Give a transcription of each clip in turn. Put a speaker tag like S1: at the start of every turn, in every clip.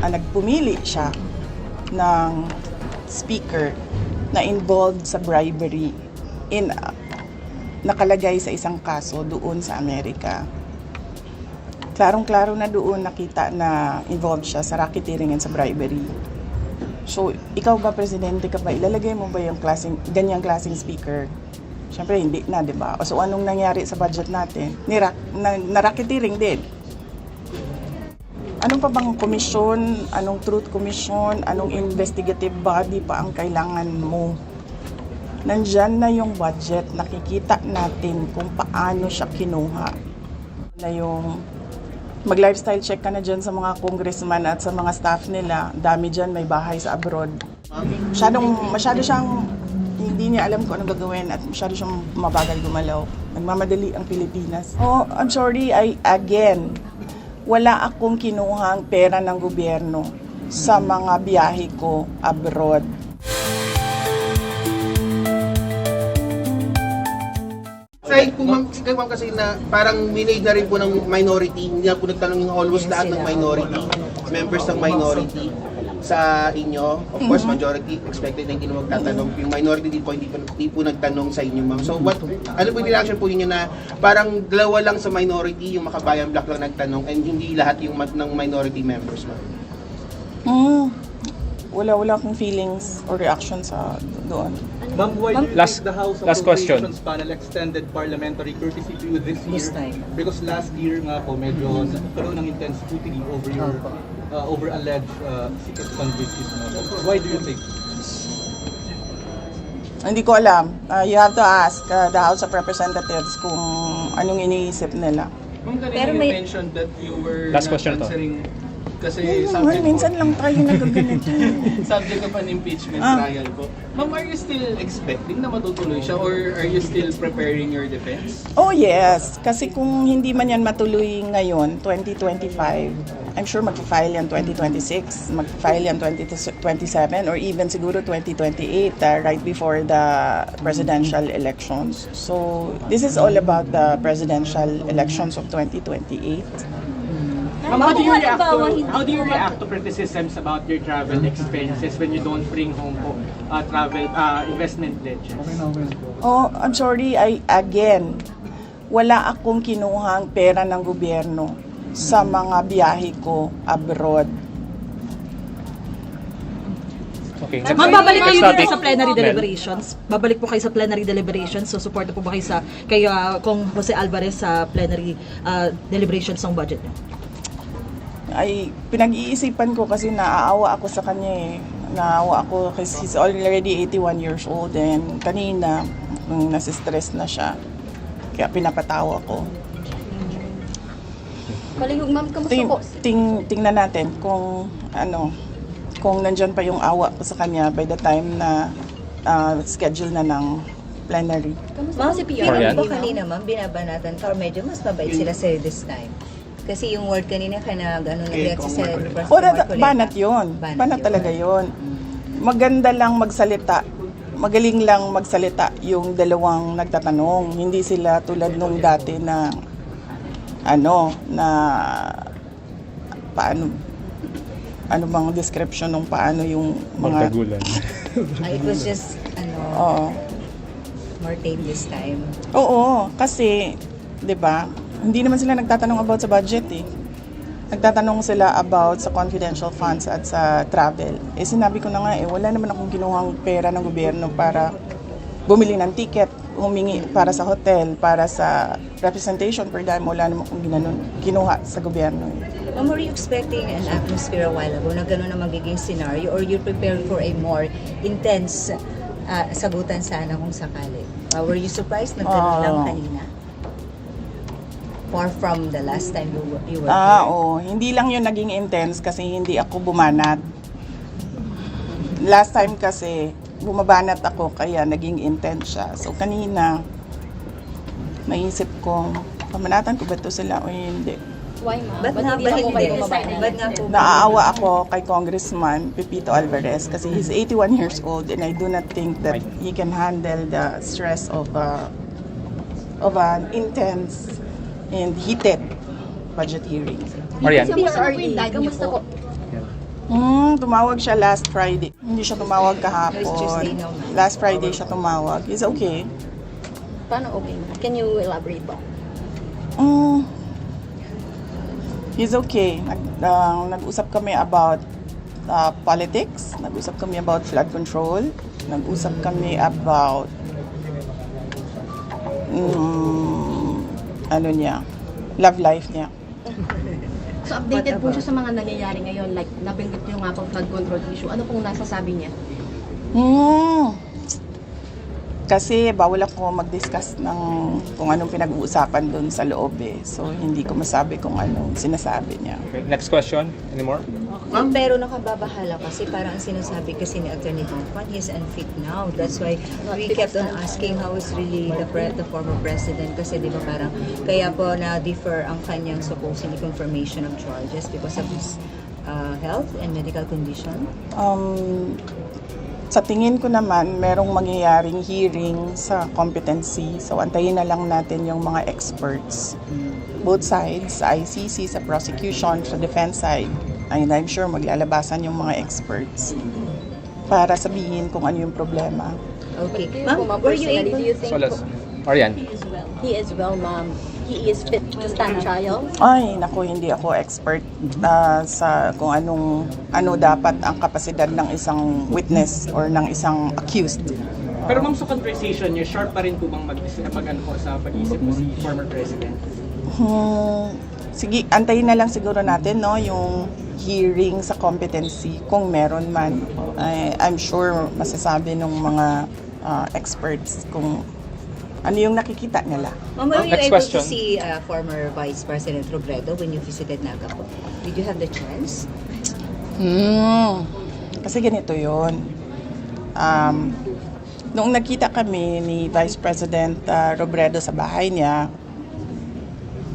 S1: ah, nagpumili siya ng speaker na involved sa bribery in ah, nakalagay sa isang kaso doon sa Amerika. Klarong-klaro na doon nakita na involved siya sa racketeering and sa bribery. So, ikaw ba, presidente ka ba, ilalagay mo ba yung klaseng, ganyang klaseng speaker? Siyempre, hindi na, di ba? So, anong nangyari sa budget natin? Nira, na, na racketeering din. Anong pa bang komisyon, anong truth commission, anong investigative body pa ang kailangan mo? Nandyan na yung budget, nakikita natin kung paano siya kinuha. Na yung mag-lifestyle check ka na dyan sa mga congressman at sa mga staff nila. Dami dyan, may bahay sa abroad. Masyadong, masyado siyang hindi niya alam kung anong gagawin at masyado siyang mabagal gumalaw. Nagmamadali ang Pilipinas. Oh, I'm sorry, I, again, wala akong kinuhang pera ng gobyerno sa mga biyahe ko abroad.
S2: Ma'am, kay ma'am kasi na parang minade na rin po ng minority, hindi na po nagtanong yung almost lahat ng minority, members ng minority sa inyo. Of course, majority expected na hindi na magtatanong. Yung minority din po, hindi po, hindi po nagtanong sa inyo, ma'am. So, what, ano po yung reaction po ninyo na parang dalawa lang sa minority, yung makabayan black lang nagtanong, and hindi lahat yung ma- ng minority members, ma'am?
S1: Hmm, wala wala akong feelings or reaction sa doon.
S3: Ma'am, why do you
S4: Last-
S3: think the House
S4: last question.
S3: Appropriations Panel extended parliamentary courtesy to you this year?
S5: This time.
S3: Because last year nga po, medyo nagkaroon ng intense scrutiny over your uh, over alleged uh, secret fundraising. Why do you think?
S1: Hindi ko alam. Uh, you have to ask uh, the House of Representatives kung anong iniisip nila.
S6: Ma'am, kanina
S5: Pero
S6: you
S5: may-
S6: mentioned that you were
S4: Last
S6: not
S4: question to.
S6: Kasi
S1: Ayun naman, minsan lang tayo nagaganito.
S6: subject of an impeachment
S1: Ah.
S6: trial po. Ma'am, are you still expecting na matutuloy siya or are you still preparing your defense?
S1: oh yes, kasi kung hindi man yan matuloy ngayon, 2025, I'm sure mag-file yan 2026, mag-file yan 2027 or even siguro 2028 uh, right before the presidential elections. So this is all about the presidential elections of 2028.
S7: Ma'am, how do you react to, how do you react to criticisms about your travel expenses when you don't bring home po uh, travel uh, investment pledges?
S1: Oh, I'm sorry, I again, wala akong kinuhang pera ng gobyerno sa mga biyahe ko abroad.
S4: Okay.
S5: Ma'am, babalik kayo dito sa plenary deliberations. Babalik po kayo sa plenary deliberations. So, support po ba kayo sa kay uh, kung Jose Alvarez sa plenary uh, deliberations ng budget niyo?
S1: Ay, pinag-iisipan ko kasi naaawa ako sa kanya eh. Naawa ako kasi he's already 81 years old and kanina, mm, nasistress na siya. Kaya pinapatawa ko.
S8: Palihog ma'am, kamusta
S1: Ting,
S8: po?
S1: ting, tingnan natin kung ano, kung nandyan pa yung awa ko sa kanya by the time na ah, schedule na ng plenary.
S8: Kamusta
S9: Ma'am,
S8: si
S9: yung
S4: yan?
S9: po kanina, ma'am, binabanatan ka or medyo mas mabait sila sa'yo this time. Kasi yung word kanina ka na gano'n
S2: Eh,
S9: sa.
S1: O, da- banat yun.
S9: Banat
S1: Banat,
S9: yun.
S1: talaga yun. Maganda lang magsalita. Magaling lang magsalita yung dalawang nagtatanong. Hindi sila tulad nung dati na ano, na paano ano bang description ng paano yung mga
S4: Magtagulan.
S9: Ah, it was just, ano,
S1: Oo.
S9: more tame this time.
S1: Oo, kasi 'di ba? Hindi naman sila nagtatanong about sa budget eh. Nagtatanong sila about sa confidential funds at sa travel. Eh sinabi ko na nga eh, wala naman akong kinuhang pera ng gobyerno para bumili ng ticket, humingi para sa hotel, para sa representation per dime. Wala naman akong ginanon, kinuha sa gobyerno. Eh.
S9: Ma'am, were you expecting an atmosphere a while ago na gano'n na magiging scenario or you prepared for a more intense ah, sagutan sana kung sakali? Ah, were you surprised na gano'n lang
S1: Ah.
S9: kanina? Far from the last time you, were- you were
S1: Ah,
S9: here.
S1: oo. Hindi lang yun naging intense kasi hindi ako bumanat. Last time kasi, bumabanat ako kaya naging intense siya. So kanina, naisip ko, pamanatan ko ba to sila o hindi?
S8: Why ma'am?
S9: Ba't
S8: Ba't
S9: nga
S8: hindi
S9: ba
S8: na po
S9: hindi?
S8: kayo?
S9: Ba't nga po?
S1: Naaawa ako kay Congressman Pepito Alvarez kasi he's 81 years old and I do not think that he can handle the stress of a, of an intense and heated budget hearing.
S4: Marian.
S8: Kamusta po yung dad niyo po?
S1: Hmm, tumawag siya last Friday. Hindi siya tumawag kahapon. Last Friday siya tumawag. It's okay.
S8: Paano okay? Can you elaborate ba?
S1: Mm, he's okay. Nag, ah, nag-usap kami about ah, politics. Nag-usap kami about flood control. Nag-usap kami about mm, ano niya, love life niya.
S8: So updated po siya sa mga nangyayari ngayon like nabanggit niyo nga po flood control issue. Ano pong nasasabi niya?
S1: Hmm. Kasi bawal ako mag-discuss ng kung anong pinag-uusapan doon sa loob eh. So, hindi ko masabi kung anong sinasabi niya.
S4: Okay, next question. Any more?
S9: Ma'am, pero nakababahala kasi parang ang sinasabi kasi ni Attorney Hongkwan, he's unfit now. That's why we kept on asking how is really the, pre- the former president kasi di ba parang kaya po na-defer ang kanyang supposedly confirmation of charges because of his uh, health and medical condition.
S1: Um, sa tingin ko naman, merong mangyayaring hearing sa competency. So, antayin na lang natin yung mga experts. Both sides, sa ICC, sa prosecution, sa defense side. And I'm sure maglalabasan yung mga experts para sabihin kung ano yung problema.
S9: Okay.
S8: Ma'am,
S9: were you able
S8: do you think
S4: Solas. Marian.
S8: he is well, ma'am? He is fit to stand trial?
S1: Ay, naku, hindi ako expert ah, sa kung anong ano dapat ang kapasidad ng isang witness or ng isang accused.
S7: Pero ma'am, sa conversation niyo, sharp pa rin po bang mag, mag ano po sa pag-isip mo si former president?
S1: Hmm, sige, antayin na lang siguro natin no yung hearing sa competency kung meron man. Ay, I'm sure masasabi ng mga ah, experts kung ano yung nakikita nila.
S9: Ma'am, were you
S4: Next
S9: able
S4: question.
S9: to see uh, former Vice President Robredo when you visited Naga po? Did you have the chance?
S1: Hmm. Kasi ganito yon. Um, noong nagkita kami ni Vice President ah, Robredo sa bahay niya,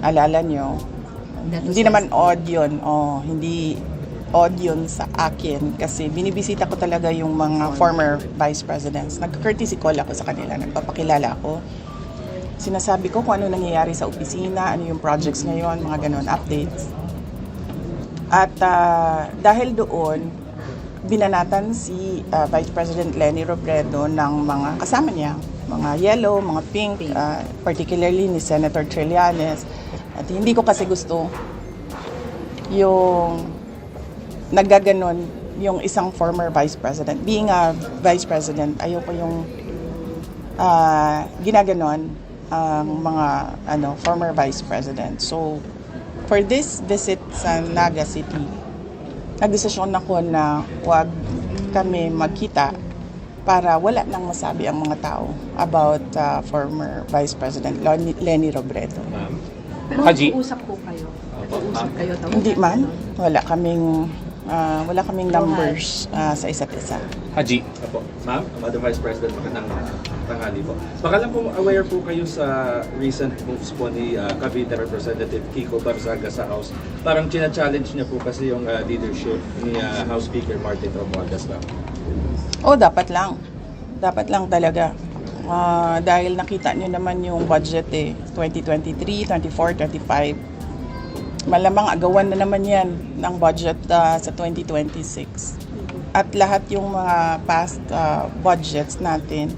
S1: alala nyo,
S9: That was
S1: hindi
S9: last-
S1: naman odd yun. Oh, hindi yun sa akin kasi binibisita ko talaga yung mga former vice presidents. Nag-courtesy call ako sa kanila, nagpapakilala ako. Sinasabi ko kung ano nangyayari sa opisina, ano yung projects ngayon, mga ganon, updates. At ah, dahil doon, binanatan si ah, Vice President Lenny Robredo ng mga kasama niya, mga yellow, mga pink, ah, particularly ni Senator Trillanes. At hindi ko kasi gusto yung naggaganon yung isang former vice president. Being a vice president, ayoko yung ah, ginaganon ang mga ano former vice president. So, for this visit sa Naga City, nagdesisyon ako na wag kami magkita para wala nang masabi ang mga tao about ah, former Vice President Lenny, Lenny Robredo.
S4: Haji.
S8: Usap po kayo. Usap kayo.
S1: Hindi man, wala kaming ah, wala kaming numbers ah, sa isa't isa.
S4: Haji.
S10: Apo. Ma'am, Madam Vice President, magandang tanghali po. Baka lang po aware po kayo sa recent moves po ni uh, Cavite Representative Kiko Barzaga sa House. Parang china-challenge niya po kasi yung uh, leadership ni uh, House Speaker Martin Romualdez lang.
S1: O, dapat lang. Dapat lang talaga. Ah, dahil nakita nyo naman yung budget eh, 2023, 24, 25. Malamang agawan na naman yan ng budget ah, sa 2026. At lahat yung mga past ah, budgets natin,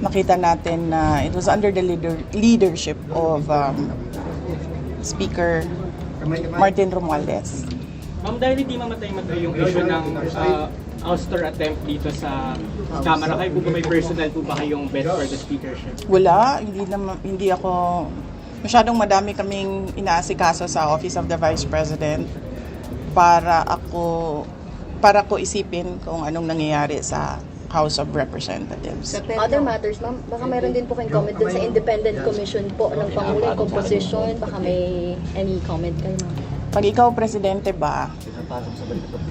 S1: nakita natin na it was under the leader, leadership of um, Speaker Martin Romualdez.
S7: Ma'am, dahil hindi mamatay-matay yung issue ng uh, ouster attempt dito sa Kamara, kayo po ba may personal po ba kayong bet for the speakership?
S1: Wala, hindi naman hindi ako masyadong madami kaming inaasikaso sa Office of the Vice President para ako para ko isipin kung anong nangyayari sa House of Representatives.
S8: Other matters, ma'am, baka mayroon din po kayong comment din sa independent commission po ng Pangulo, yung composition. Baka may any comment kayo, ma'am?
S1: Pag ikaw presidente ba,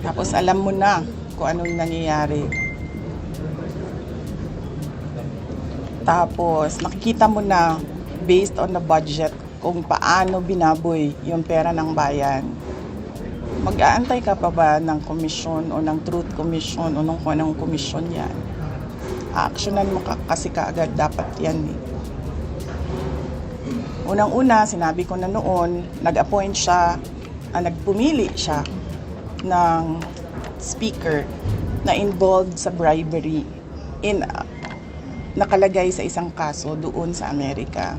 S1: tapos alam mo na kung anong nangyayari. Tapos nakikita mo na based on the budget kung paano binaboy yung pera ng bayan. Mag-aantay ka pa ba ng komisyon o ng truth commission o ng kung anong komisyon yan? Actionan mo ka kasi kaagad dapat yan eh. Unang-una, sinabi ko na noon, nag-appoint siya, ah, nagpumili siya ng speaker na involved sa bribery in uh, nakalagay sa isang kaso doon sa Amerika.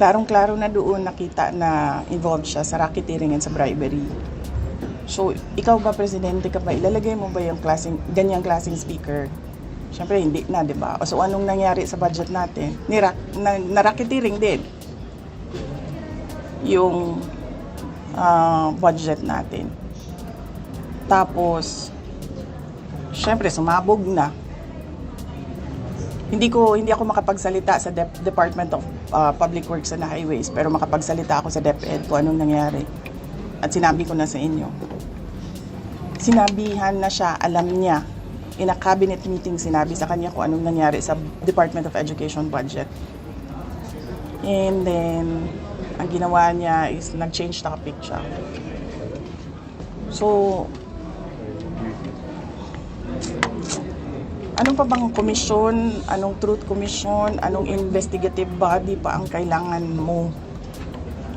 S1: Klarong-klaro na doon nakita na involved siya sa racketeering and sa bribery. So, ikaw ba, presidente ka ba, ilalagay mo ba yung klaseng, ganyang klaseng speaker? Siyempre, hindi na, di ba? So, anong nangyari sa budget natin? Nira, na, na racketeering din yung ah, budget natin. Tapos, syempre, sumabog na. Hindi ko hindi ako makapagsalita sa Dep- Department of ah, Public Works and Highways, pero makapagsalita ako sa DepEd kung anong nangyari. At sinabi ko na sa inyo. Sinabihan na siya, alam niya. In a cabinet meeting, sinabi sa kanya kung anong nangyari sa Department of Education budget. And then, ang ginawa niya is nag-change topic siya. So, anong pa bang komisyon, anong truth commission, anong investigative body pa ang kailangan mo?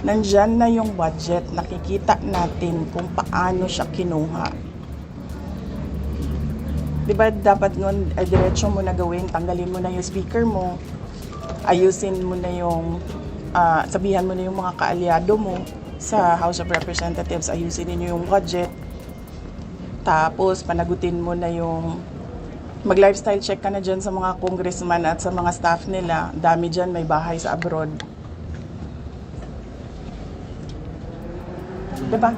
S1: Nandyan na yung budget, nakikita natin kung paano siya kinuha. Di ba dapat nun, ay diretso mo na gawin, tanggalin mo na yung speaker mo, ayusin mo na yung, ah, sabihan mo na yung mga kaalyado mo sa House of Representatives, ayusin niyo yung budget, tapos panagutin mo na yung mag-lifestyle check ka na dyan sa mga congressman at sa mga staff nila. Dami dyan, may bahay sa abroad. Diba?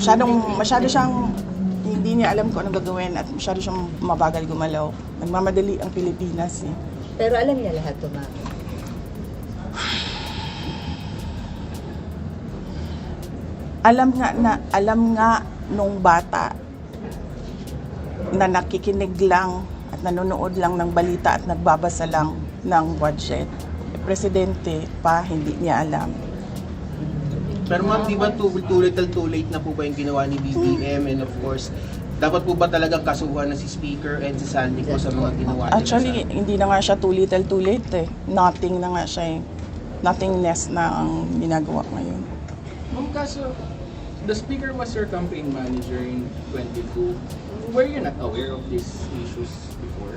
S1: Masyadong, masyado siyang hindi niya alam kung anong gagawin at masyado siyang mabagal gumalaw. Nagmamadali ang Pilipinas eh.
S9: Pero alam niya lahat to, ma'am.
S1: alam nga na alam nga nung bata na nakikinig lang at nanonood lang ng balita at nagbabasa lang ng budget. Presidente pa hindi niya alam.
S2: Pero ma'am, di ba too, too little too late na po ba yung ginawa ni BBM and of course, dapat po ba talagang kasuhan na si Speaker and si Sandy po sa mga ginawa nila
S1: Actually,
S2: sa-
S1: hindi na nga siya too little too late eh. Nothing na nga siya eh. Nothingness na ang ginagawa ngayon.
S6: Ma'am, kaso, the speaker was your campaign manager in 22. Were you not aware of these issues before?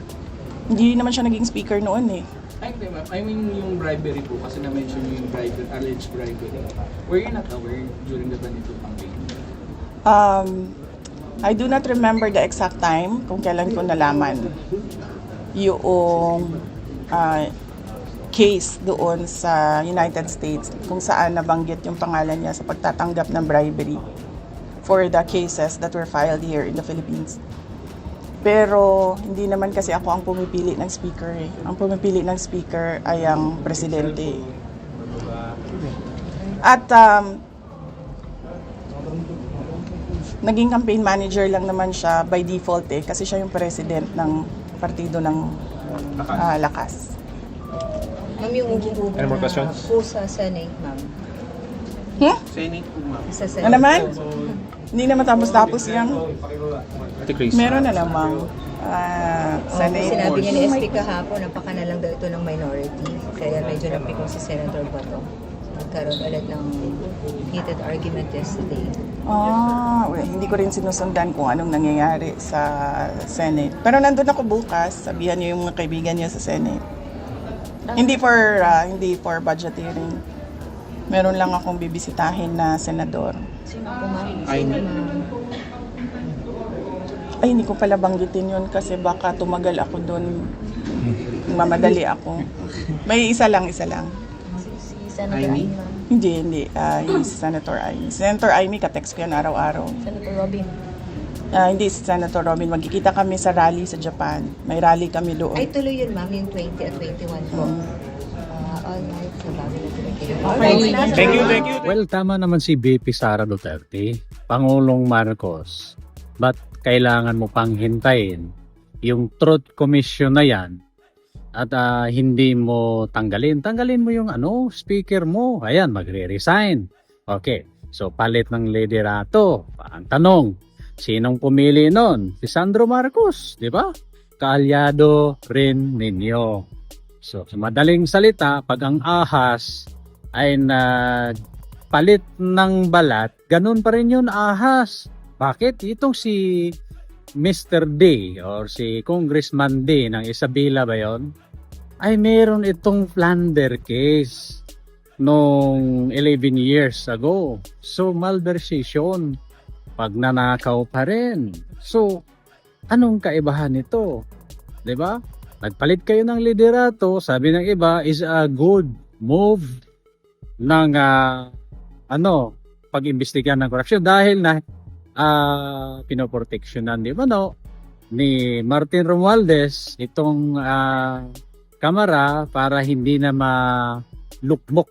S1: Hindi naman siya naging speaker noon eh.
S6: Ay, hindi ma'am. I mean yung bribery po, kasi na-mention niyo yung bribery, alleged bribery. Were you not aware during the 22 campaign?
S1: Um, I do not remember the exact time kung kailan ko nalaman yung ah, case doon sa United States kung saan nabanggit yung pangalan niya sa pagtatanggap ng bribery for the cases that were filed here in the Philippines. Pero hindi naman kasi ako ang pumipili ng speaker eh. Ang pumipili ng speaker ay ang presidente. At um, naging campaign manager lang naman siya by default eh kasi siya yung president ng partido ng ah, lakas.
S9: Ma'am, yung
S4: Any more
S9: na
S4: questions?
S9: po sa Senate, ma'am.
S2: Senate po ma'am.
S9: Sa Senate.
S1: Ano naman? Hindi naman tapos-tapos yan.
S4: Ate.
S1: Meron na namang ah,
S9: Oh,
S1: Senate.
S9: sinabi niya ni SP kahapon, napaka na lang daw ito ng minority. Kaya medyo napikon si Senator Bato. Nagkaroon ulit ng heated argument yesterday.
S1: Ah, well, hindi ko rin sinusundan kung anong nangyayari sa Senate. Pero nandun ako bukas, sabihan niyo yung mga kaibigan niyo sa Senate. Hindi for ah, hindi for budgeteering. Meron lang akong bibisitahin na senador.
S9: Sino po, ma'am?
S2: Ay?
S1: Ay, hindi ko pala banggitin yun kasi baka tumagal ako doon. Mamadali ako. May isa lang, isa lang.
S8: Si Senator
S2: Amy?
S1: Hindi, hindi. Yung si Senator Amy. Senator Amy, katext ko yan araw-araw.
S8: Senator Robin.
S1: Ah, hindi si Senator Robin. Magkikita kami sa rally sa Japan. May rally kami doon.
S9: Ay, tuloy yun, ma'am, yung 20 at 21 po.
S1: Mm.
S9: All right, sa bago.
S4: Thank you, thank you.
S11: Well, tama naman si BP Sara Duterte, Pangulong Marcos. But kailangan mo pang hintayin yung Truth Commission na yan at ah, hindi mo tanggalin. Tanggalin mo yung ano, speaker mo. Ayan, magre-resign. Okay, so palit ng liderato. Ang tanong, sinong pumili nun? Si Sandro Marcos, di ba? Kaalyado rin ninyo. So, sa madaling salita, pag ang ahas ay nagpalit ng balat, ganun pa rin yun ahas. Bakit? Itong si Mr. D or si Congressman D ng Isabela ba yon? Ay meron itong plunder case nung 11 years ago. So malversation, pagnanakaw pa rin. So anong kaibahan nito? 'Di ba? Nagpalit kayo ng liderato, sabi ng iba is a good move ng ah, ano, pag-imbestigahan ng korupsyon dahil na ah pinoproteksyonan di ba no ni Martin Romualdez itong kamera para hindi na malukmok.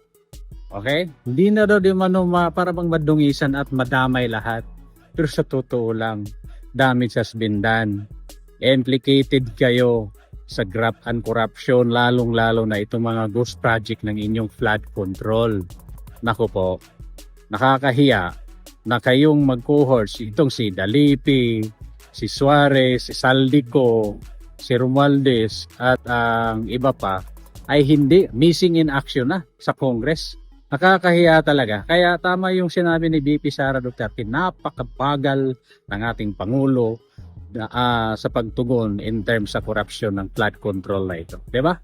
S11: Okay? Hindi na daw di mano ma, para bang madungisan at madamay lahat. Pero sa totoo lang, damage has been done. Implicated kayo sa graft and corruption, lalong-lalo na itong mga ghost project ng inyong flood control. Nako po, nakakahiya na kayong mag-cohorts, itong si Dalipi, si Suarez, si Saldico, si Romualdez, at ang iba pa, ay hindi missing in action na sa Congress. Nakakahiya talaga. Kaya tama yung sinabi ni BP Sara Duterte, napakabagal ng ating Pangulo ah, sa pagtugon in terms sa korupsyon ng flood control na ito. 'Di ba?